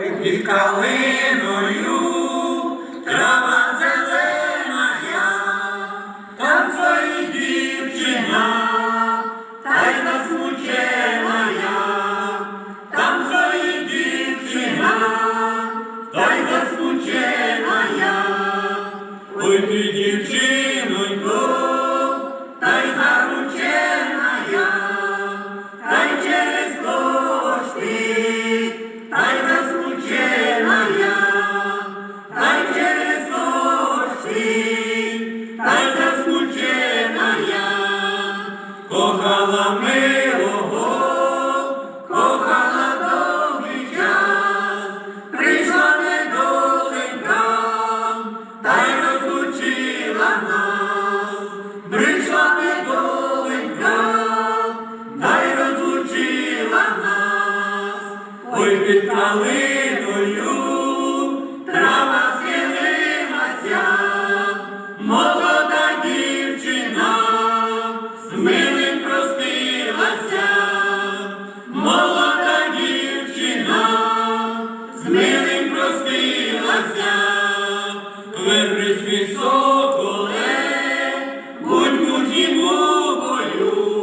Під калиною трава зелена, там стоїть дівчина, та й засмучена я, там стоїть дівчина, та й засмучена я. Ой, ти дівчинонько, дощі, та засмучена я, кохала милого, кохала довгий час, прийшла недоленька, розлучила нас, прийшла недоленька, та й розлучила нас, ой під калиною, вернись високоле, будь мужнім у бою,